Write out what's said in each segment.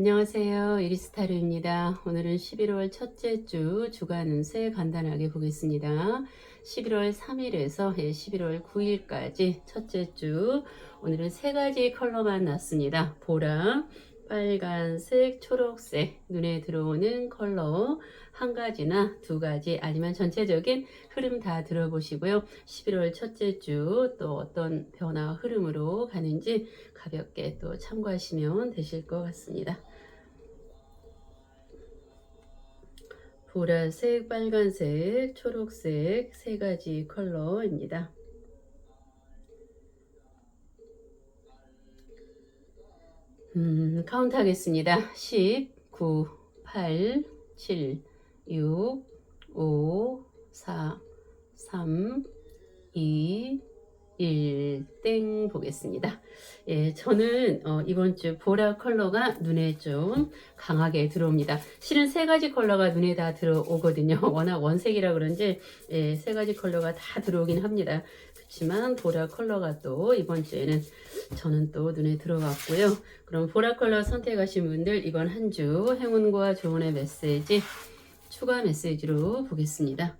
안녕하세요. 이리스타르입니다. 오늘은 11월 첫째 주 주간 운세 간단하게 보겠습니다. 11월 3일에서 11월 9일까지 첫째 주 오늘은 세 가지 컬러만 났습니다. 보라, 빨간색, 초록색 눈에 들어오는 컬러 한 가지나 두 가지 아니면 전체적인 흐름 다 들어보시고요. 11월 첫째 주 또 어떤 변화 흐름으로 가는지 가볍게 또 참고하시면 되실 것 같습니다. 보라색, 빨간색, 초록색 세 가지 컬러입니다. 음, 카운트 하겠습니다. 10, 9, 8, 7, 6, 5, 4, 3, 2, 1, 땡 보겠습니다. 예, 저는 어, 이번 주 보라 컬러가 눈에 좀 강하게 들어옵니다. 실은 세 가지 컬러가 눈에 다 들어오거든요. 워낙 원색이라 그런지 예, 세 가지 컬러가 다 들어오긴 합니다. 그렇지만 보라 컬러가 또 이번 주에는 저는 또 눈에 들어왔고요. 그럼 보라 컬러 선택하신 분들 이번 한 주 행운과 조언의 메시지 추가 메시지로 보겠습니다.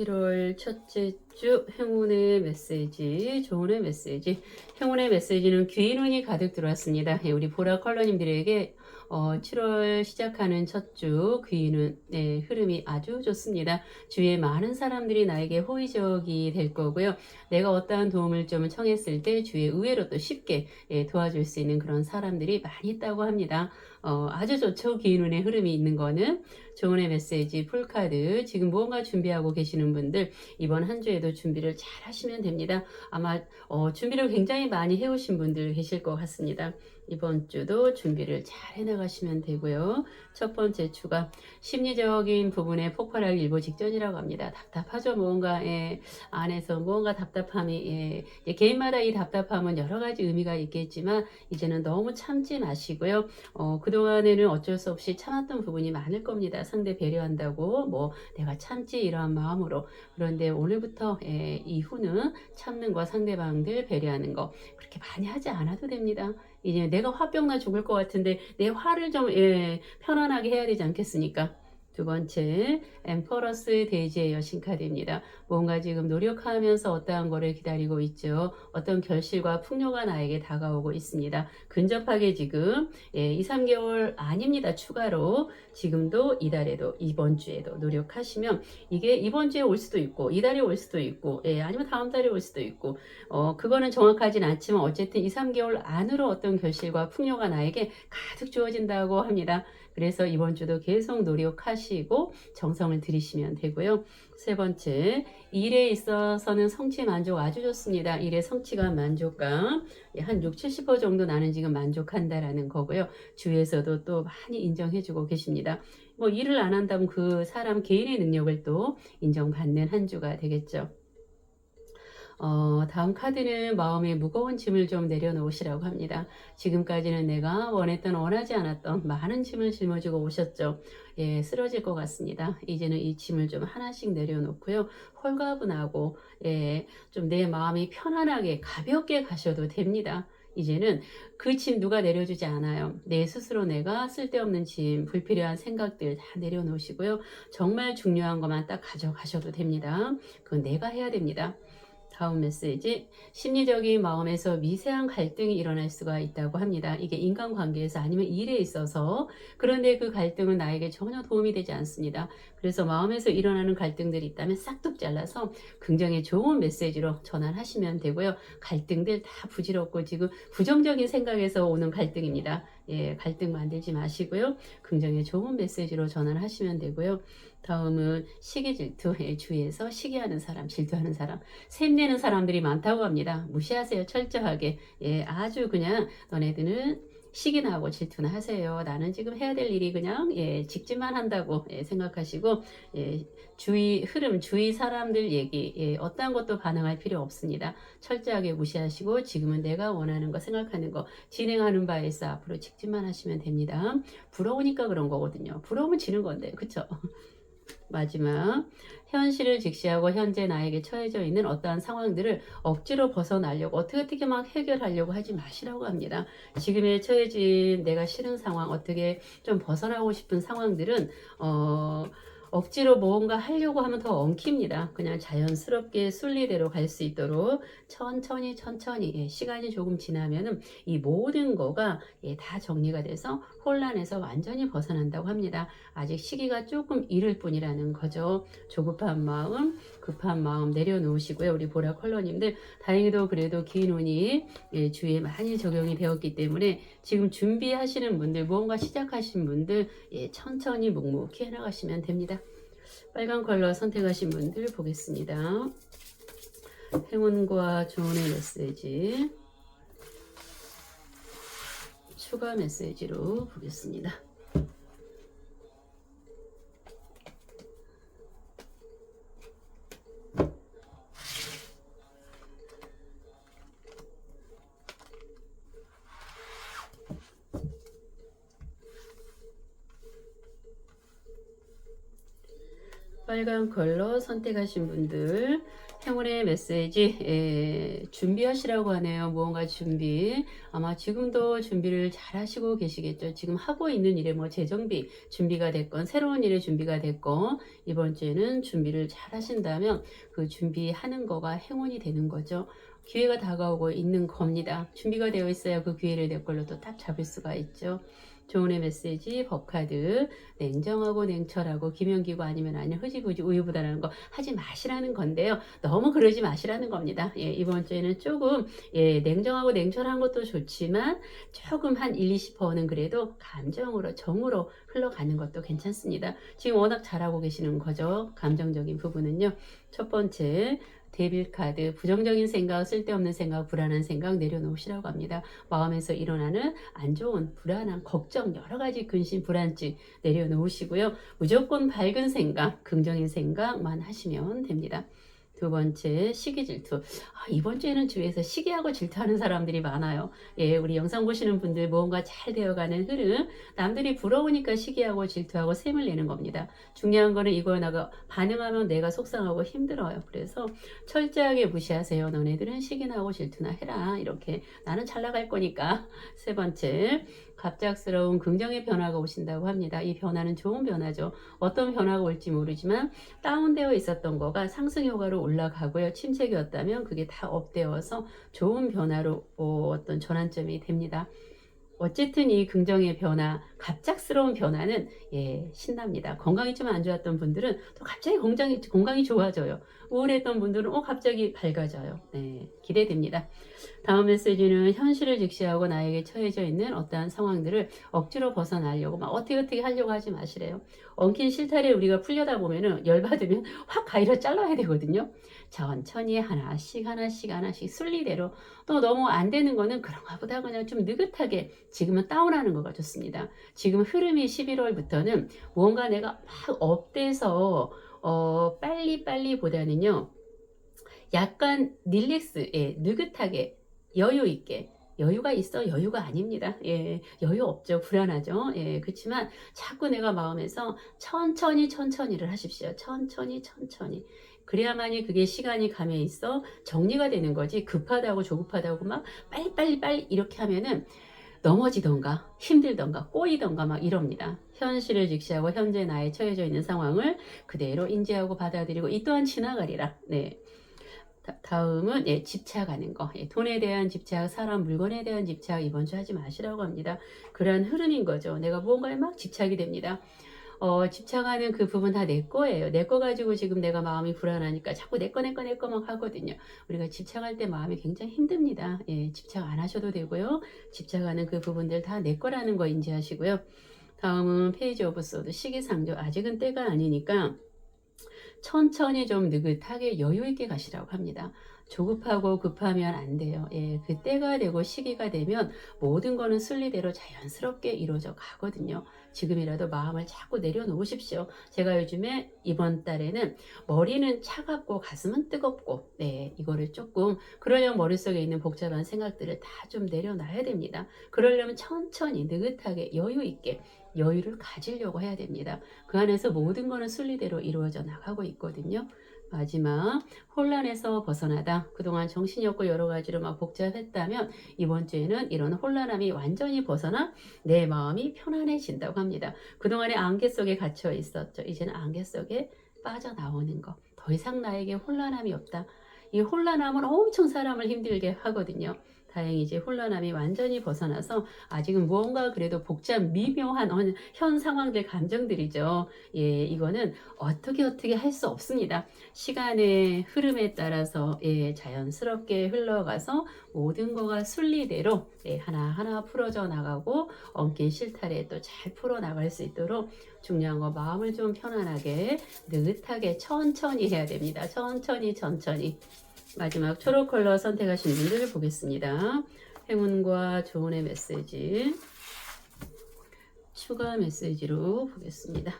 11월 첫째 주 행운의 메시지, 조언의 메시지. 행운의 메시지는 귀인운이 가득 들어왔습니다. 예, 우리 보라 컬러님들에게 어, 7월 시작하는 첫 주 귀인운 네, 흐름이 아주 좋습니다. 주위에 많은 사람들이 나에게 호의적이 될 거고요. 내가 어떠한 도움을 좀 청했을 때 주위에 의외로 또 쉽게 예, 도와줄 수 있는 그런 사람들이 많이 있다고 합니다. 어, 아주 좋죠. 기운운의 흐름이 있는 거는 조언의 메시지 풀카드 지금 무언가 준비하고 계시는 분들 이번 한 주에도 준비를 잘 하시면 됩니다. 아마 어, 준비를 굉장히 많이 해오신 분들 계실 것 같습니다. 이번 주도 준비를 잘 해나가시면 되고요. 첫 번째 주가 심리적인 부분에 폭발하기 일보 직전이라고 합니다. 답답하죠. 무언가에 안에서 무언가 답답함이 예, 개인마다 이 답답함은 여러 가지 의미가 있겠지만 이제는 너무 참지 마시고요. 어, 그동안에는 어쩔 수 없이 참았던 부분이 많을 겁니다. 상대 배려한다고 뭐 내가 참지 이러한 마음으로 그런데 오늘부터 예, 이후는 참는 거 상대방들 배려하는 거 그렇게 많이 하지 않아도 됩니다. 이제 내가 화병 나 죽을 것 같은데 내 화를 좀 예, 편안하게 해야 되지 않겠습니까? 두 번째, 엠퍼러스 대지의 여신 카드입니다. 뭔가 지금 노력하면서 어떠한 거를 기다리고 있죠. 어떤 결실과 풍요가 나에게 다가오고 있습니다. 근접하게 지금 예, 2, 3개월 아닙니다. 추가로 지금도 이달에도 이번 주에도 노력하시면 이게 이번 주에 올 수도 있고 이달에 올 수도 있고 예, 아니면 다음 달에 올 수도 있고 어, 그거는 정확하진 않지만 어쨌든 2, 3개월 안으로 어떤 결실과 풍요가 나에게 가득 주어진다고 합니다. 그래서 이번 주도 계속 노력하시고 정성을 들이시면 되고요. 세 번째, 일에 있어서는 성취 만족 아주 좋습니다. 일의 성취감, 만족감 한 6, 70% 정도 나는 지금 만족한다라는 거고요. 주위에서도 또 많이 인정해주고 계십니다. 뭐 일을 안 한다면 그 사람 개인의 능력을 또 인정받는 한 주가 되겠죠. 어, 다음 카드는 마음의 무거운 짐을 좀 내려놓으시라고 합니다. 지금까지는 내가 원했던 원하지 않았던 많은 짐을 짊어지고 오셨죠. 예, 쓰러질 것 같습니다. 이제는 이 짐을 좀 하나씩 내려놓고요. 홀가분하고 예, 좀 내 마음이 편안하게 가볍게 가셔도 됩니다. 이제는 그 짐 누가 내려주지 않아요. 내 스스로 내가 쓸데없는 짐, 불필요한 생각들 다 내려놓으시고요. 정말 중요한 것만 딱 가져가셔도 됩니다. 그건 내가 해야 됩니다. 다음 메시지 심리적인 마음에서 미세한 갈등이 일어날 수가 있다고 합니다. 이게 인간관계에서 아니면 일에 있어서 그런데 그 갈등은 나에게 전혀 도움이 되지 않습니다. 그래서 마음에서 일어나는 갈등들이 있다면 싹둑 잘라서 긍정의 좋은 메시지로 전환하시면 되고요. 갈등들 다 부질없고 지금 부정적인 생각에서 오는 갈등입니다. 예, 갈등 만들지 마시고요. 긍정의 좋은 메시지로 전환하시면 되고요. 다음은 시기 질투에 주의해서 시기하는 사람, 질투하는 사람, 샘내는 사람들이 많다고 합니다. 무시하세요. 철저하게. 예, 아주 그냥 너네들은 시기나 하고 질투나 하세요. 나는 지금 해야 될 일이 그냥 예, 직진만 한다고 예, 생각하시고 예, 주위 흐름, 주위 사람들 얘기 예, 어떠한 것도 반응할 필요 없습니다. 철저하게 무시하시고 지금은 내가 원하는 거 생각하는 거 진행하는 바에 있어 앞으로 직진만 하시면 됩니다. 부러우니까 그런 거거든요. 부러우면 지는 건데 그쵸? 마지막 현실을 직시하고 현재 나에게 처해져 있는 어떠한 상황들을 억지로 벗어나려고 어떻게 어떻게 막 해결하려고 하지 마시라고 합니다. 지금에 처해진 내가 싫은 상황 어떻게 좀 벗어나고 싶은 상황들은 어 억지로 뭔가 하려고 하면 더 엉킵니다. 그냥 자연스럽게 순리대로 갈 수 있도록 천천히 천천히 예, 시간이 조금 지나면은 이 모든 거가 예, 다 정리가 돼서 혼란에서 완전히 벗어난다고 합니다. 아직 시기가 조금 이를 뿐이라는 거죠. 조급한 마음, 급한 마음 내려놓으시고요. 우리 보라 컬러님들 다행히도 그래도 긴 운이 예, 주위에 많이 적용이 되었기 때문에 지금 준비하시는 분들 무언가 시작하신 분들 예, 천천히 묵묵히 해나가시면 됩니다. 빨간 컬러 선택하신 분들 보겠습니다. 행운과 조언의 메시지 추가 메시지로 보겠습니다. 빨간 컬러 선택하신 분들 행운의 메시지 예, 준비하시라고 하네요. 무언가 준비 아마 지금도 준비를 잘 하시고 계시겠죠. 지금 하고 있는 일에 뭐 재정비 준비가 됐건 새로운 일에 준비가 됐건 이번 주에는 준비를 잘 하신다면 그 준비하는 거가 행운이 되는 거죠. 기회가 다가오고 있는 겁니다. 준비가 되어 있어야 그 기회를 내 걸로 또 딱 잡을 수가 있죠. 조은의 메시지, 법카드, 냉정하고 냉철하고 기면기고 아니면 아니 흐지부지 우유부단하는 거 하지 마시라는 건데요. 너무 그러지 마시라는 겁니다. 예, 이번 주에는 조금 예, 냉정하고 냉철한 것도 좋지만 조금 한 1, 20%는 그래도 감정으로 정으로 흘러가는 것도 괜찮습니다. 지금 워낙 잘하고 계시는 거죠. 감정적인 부분은요. 첫 번째 데빌 카드 부정적인 생각, 쓸데없는 생각, 불안한 생각 내려놓으시라고 합니다. 마음에서 일어나는 안 좋은 불안한 걱정 여러 가지 근심 불안증 내려놓으시고요. 무조건 밝은 생각, 긍정인 생각만 하시면 됩니다. 두 번째 시기 질투. 아, 이번 주에는 주위에서 시기하고 질투하는 사람들이 많아요. 예, 우리 영상 보시는 분들 무언가 잘 되어가는 흐름, 남들이 부러우니까 시기하고 질투하고 셈을 내는 겁니다. 중요한 거는 이거에 나가 반응하면 내가 속상하고 힘들어요. 그래서 철저하게 무시하세요. 너네들은 시기나 하고 질투나 해라. 이렇게 나는 잘 나갈 거니까. 세 번째 갑작스러운 긍정의 변화가 오신다고 합니다. 이 변화는 좋은 변화죠. 어떤 변화가 올지 모르지만 다운되어 있었던 거가 상승 효과로 올라가고요. 침체기였다면 그게 다 업되어서 좋은 변화로 어, 어떤 전환점이 됩니다. 어쨌든 이 긍정의 변화, 갑작스러운 변화는 예, 신납니다. 건강이 좀 안 좋았던 분들은 또 갑자기 건강이, 건강이 좋아져요. 우울했던 분들은 어, 갑자기 밝아져요. 네, 기대됩니다. 다음 메시지는 현실을 직시하고 나에게 처해져 있는 어떠한 상황들을 억지로 벗어나려고 막 어떻게 어떻게 하려고 하지 마시래요. 엉킨 실타래 우리가 풀려다 보면은 열받으면 확 가위로 잘라야 되거든요. 천천히 하나씩 하나씩 하나씩 순리대로 또 너무 안 되는 거는 그런가 보다 그냥 좀 느긋하게 지금은 다운하는 거가 좋습니다. 지금 흐름이 11월부터는 뭔가 내가 막 업돼서 어 빨리 빨리 보다는요. 약간 릴렉스, 예, 느긋하게 여유 있게 여유가 있어 여유가 아닙니다. 예, 여유 없죠. 불안하죠. 예, 그렇지만 자꾸 내가 마음에서 천천히 천천히를 하십시오. 천천히 천천히. 그래야만이 그게 시간이 감에 있어 정리가 되는 거지 급하다고 조급하다고 막 빨리 빨리 빨리 이렇게 하면은 넘어지던가 힘들던가 꼬이던가 막 이럽니다. 현실을 직시하고 현재 나에 처해져 있는 상황을 그대로 인지하고 받아들이고 이 또한 지나가리라. 네. 다, 음은 예, 집착하는 거, 예, 돈에 대한 집착, 사람, 물건에 대한 집착 이번 주 하지 마시라고 합니다. 그러한 흐름인 거죠. 내가 무언가에 막 집착이 됩니다. 어, 집착하는 그 부분 다 내 거예요. 내 거 가지고 지금 내가 마음이 불안하니까 자꾸 내 거, 내 거, 내 거 막 하거든요. 우리가 집착할 때 마음이 굉장히 힘듭니다. 예, 집착 안 하셔도 되고요. 집착하는 그 부분들 다 내 거라는 거 인지하시고요. 다음은 페이지 오브 소드 시기상조. 아직은 때가 아니니까 천천히 좀 느긋하게 여유 있게 가시라고 합니다. 조급하고 급하면 안 돼요. 예, 그 때가 되고 시기가 되면 모든 거는 순리대로 자연스럽게 이루어져 가거든요. 지금이라도 마음을 자꾸 내려놓으십시오. 제가 요즘에 이번 달에는 머리는 차갑고 가슴은 뜨겁고, 네, 이거를 조금, 그러려면 머릿속에 있는 복잡한 생각들을 다 좀 내려놔야 됩니다. 그러려면 천천히, 느긋하게, 여유 있게, 여유를 가지려고 해야 됩니다. 그 안에서 모든 거는 순리대로 이루어져 나가고 있거든요. 마지막 혼란에서 벗어나다 그동안 정신이 없고 여러 가지로 막 복잡했다면 이번 주에는 이런 혼란함이 완전히 벗어나 내 마음이 편안해진다고 합니다. 그동안에 안개 속에 갇혀 있었죠. 이제는 안개 속에 빠져나오는 거. 더 이상 나에게 혼란함이 없다. 이 혼란함은 엄청 사람을 힘들게 하거든요. 다행히 이제 혼란함이 완전히 벗어나서 아직은 무언가 그래도 복잡 미묘한 현 상황들 감정들이죠. 예, 이거는 어떻게 어떻게 할 수 없습니다. 시간의 흐름에 따라서 예, 자연스럽게 흘러가서 모든 거가 순리대로 예, 하나하나 풀어져 나가고 엉킨 실타래 또 잘 풀어 나갈 수 있도록 중요한 거 마음을 좀 편안하게 느긋하게 천천히 해야 됩니다. 천천히 천천히 마지막 초록 컬러 선택하신 분들 보겠습니다. 행운과 조언의 메시지 추가 메시지로 보겠습니다.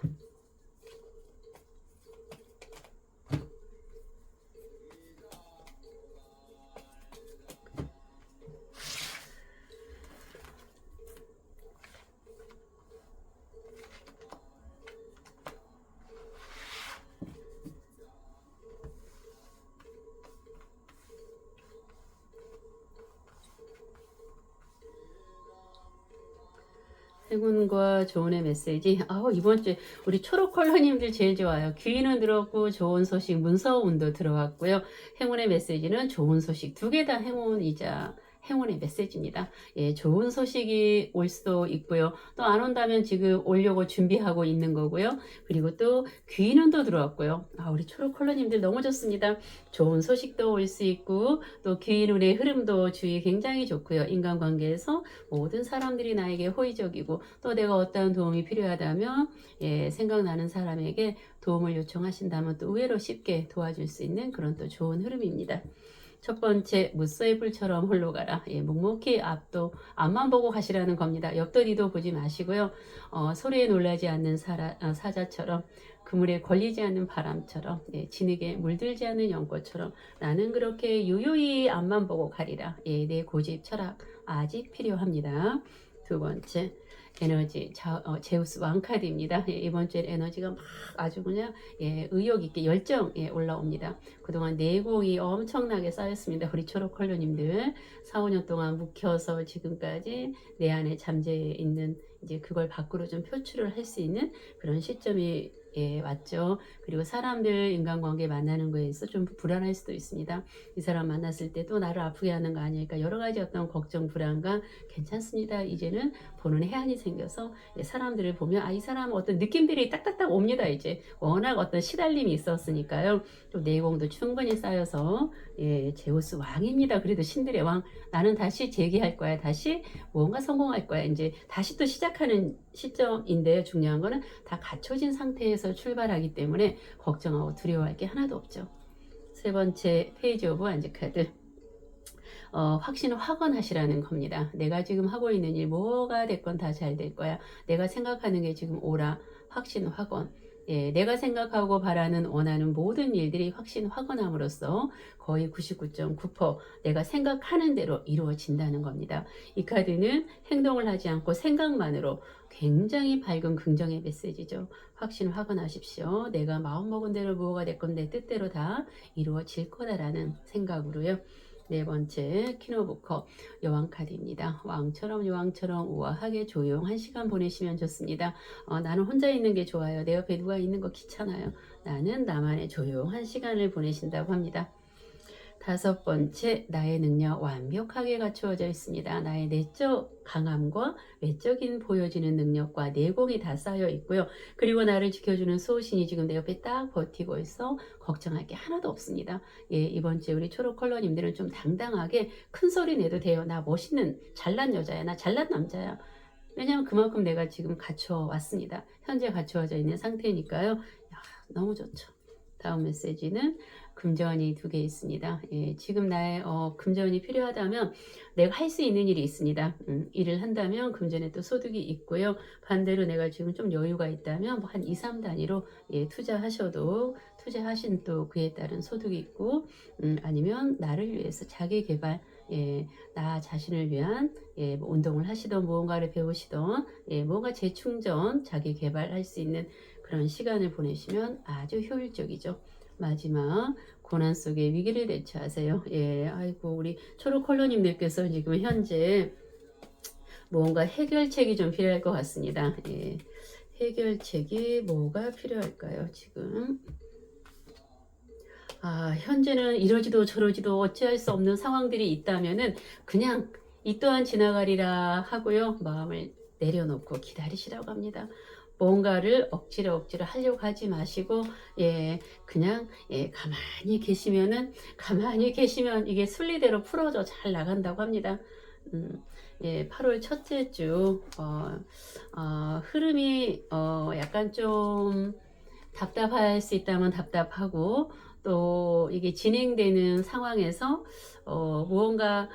행운과 조언의 메시지. 아우, 이번 주에 우리 초록 컬러님들 제일 좋아요. 귀는 들었고, 좋은 소식, 문서운도 들어왔고요. 행운의 메시지는 좋은 소식. 두 개 다 행운이자 행운의 메시지입니다. 예, 좋은 소식이 올 수도 있고요. 또 안 온다면 지금 오려고 준비하고 있는 거고요. 그리고 또 귀는도 들어왔고요. 아, 우리 초록 컬러님들 너무 좋습니다. 좋은 소식도 올 수 있고 또 귀눈의 흐름도 주의 굉장히 좋고요. 인간관계에서 모든 사람들이 나에게 호의적이고 또 내가 어떠한 도움이 필요하다면 예, 생각나는 사람에게 도움을 요청하신다면 또 의외로 쉽게 도와줄 수 있는 그런 또 좋은 흐름입니다. 첫 번째 무쇠의 불처럼 홀로 가라. 예, 묵묵히 앞도 앞만 보고 가시라는 겁니다. 옆도 뒤도 보지 마시고요. 어, 소리에 놀라지 않는 사라, 아, 사자처럼 그물에 걸리지 않는 바람처럼 예, 진흙에 물들지 않는 연꽃처럼 나는 그렇게 유유히 앞만 보고 가리라. 예, 내 고집 철학 아직 필요합니다. 두 번째 에너지 자, 어, 제우스 왕카드입니다. 예, 이번 주에 에너지가 막 아주 그냥 예, 의욕 있게 열정 예, 올라옵니다. 그동안 내공이 엄청나게 쌓였습니다. 우리 초록 컬러님들 4, 5년 동안 묵혀서 지금까지 내 안에 잠재해 있는 이제 그걸 밖으로 좀 표출을 할 수 있는 그런 시점이 예, 왔죠. 그리고 사람들 인간관계 만나는 거에 있어 좀 불안할 수도 있습니다. 이 사람 만났을 때 또 나를 아프게 하는 거 아닐까 여러 가지 어떤 걱정 불안감 괜찮습니다. 이제는 보는 해안이 생겨서 예, 사람들을 보면 아 이 사람 어떤 느낌들이 딱딱딱 옵니다. 이제 워낙 어떤 시달림이 있었으니까요. 또 내공도 충분히 쌓여서 예, 제우스 왕입니다. 그래도 신들의 왕 나는 다시 재기할 거야. 다시 뭔가 성공할 거야. 이제 다시 또 시작하는 시점인데 중요한 거는 다 갖춰진 상태에서 출발하기 때문에 걱정하고 두려워할 게 하나도 없죠. 세 번째 페이지 오브 안지 카드. 어, 확신을 확언하시라는 겁니다. 내가 지금 하고 있는 일 뭐가 됐건 다 잘 될 거야. 내가 생각하는 게 지금 오라. 확신 확언. 예, 내가 생각하고 바라는 원하는 모든 일들이 확신 확언함으로써 거의 99.9% 내가 생각하는 대로 이루어진다는 겁니다. 이 카드는 행동을 하지 않고 생각만으로 굉장히 밝은 긍정의 메시지죠. 확신 확언하십시오. 내가 마음먹은 대로 무엇가 내 뜻대로 다 이루어질 거다라는 생각으로요. 네 번째 키노부커 여왕 카드입니다. 왕처럼 여왕처럼 우아하게 조용한 시간 보내시면 좋습니다. 어, 나는 혼자 있는 게 좋아요. 내 옆에 누가 있는 거 귀찮아요. 나는 나만의 조용한 시간을 보내신다고 합니다. 다섯 번째, 나의 능력 완벽하게 갖추어져 있습니다. 나의 내적 강함과 외적인 보여지는 능력과 내공이 다 쌓여 있고요. 그리고 나를 지켜주는 소신이 지금 내 옆에 딱 버티고 있어 걱정할 게 하나도 없습니다. 예, 이번 주에 우리 초록 컬러님들은 좀 당당하게 큰 소리 내도 돼요. 나 멋있는 잘난 여자야. 나 잘난 남자야. 왜냐하면 그만큼 내가 지금 갖춰 왔습니다. 현재 갖추어져 있는 상태니까요. 야, 너무 좋죠. 다음 메시지는 금전이 두 개 있습니다. 예, 지금 나의 어, 금전이 필요하다면 내가 할 수 있는 일이 있습니다. 음, 일을 한다면 금전에 또 소득이 있고요. 반대로 내가 지금 좀 여유가 있다면 뭐 한 2, 3 단위로 예, 투자하셔도 투자하신 또 그에 따른 소득이 있고 음, 아니면 나를 위해서 자기 개발 예, 나 자신을 위한 예, 뭐 운동을 하시던 무언가를 배우시던 예, 뭔가 재충전 자기 개발할 수 있는 그런 시간을 보내시면 아주 효율적이죠. 마지막 고난 속에 위기를 대처하세요. 예, 아이고 우리 초록 컬러님들께서 지금 현재 뭔가 해결책이 좀 필요할 것 같습니다. 예, 해결책이 뭐가 필요할까요? 지금 아, 현재는 이러지도 저러지도 어찌할 수 없는 상황들이 있다면은 그냥 이 또한 지나가리라 하고요. 마음을 내려놓고 기다리시라고 합니다. 뭔가를 억지로 억지로 하려고 하지 마시고 예 그냥 예 가만히 계시면은 가만히 계시면 이게 순리대로 풀어져 잘 나간다고 합니다. 음, 예 8월 첫째 주 어, 어, 흐름이 어, 약간 좀 답답할 수 있다면 답답하고 또 이게 진행되는 상황에서 어, 무언가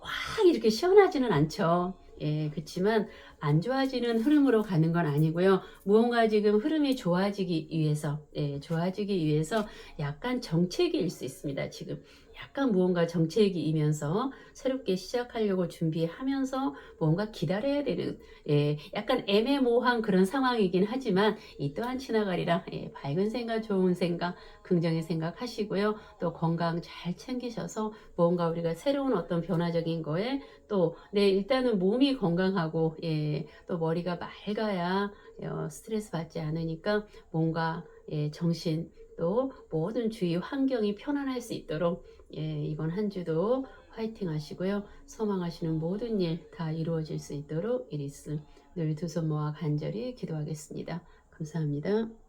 확 이렇게 시원하지는 않죠. 예, 그렇지만 안 좋아지는 흐름으로 가는 건 아니고요. 무언가 지금 흐름이 좋아지기 위해서, 예, 좋아지기 위해서 약간 정체기일 수 있습니다. 지금 약간 무언가 정체기이면서 새롭게 시작하려고 준비하면서 뭔가 기다려야 되는, 예, 약간 애매모호한 그런 상황이긴 하지만 이 또한 지나가리라, 예, 밝은 생각, 좋은 생각, 긍정의 생각 하시고요. 또 건강 잘 챙기셔서 뭔가 우리가 새로운 어떤 변화적인 거에 또, 네, 일단은 몸이 건강하고, 예, 또 머리가 맑아야 어, 스트레스 받지 않으니까 뭔가 예, 정신 또 모든 주위 환경이 편안할 수 있도록 예, 이번 한 주도 화이팅 하시고요. 소망하시는 모든 일 다 이루어질 수 있도록 이리스 늘 두 손 모아 간절히 기도하겠습니다. 감사합니다.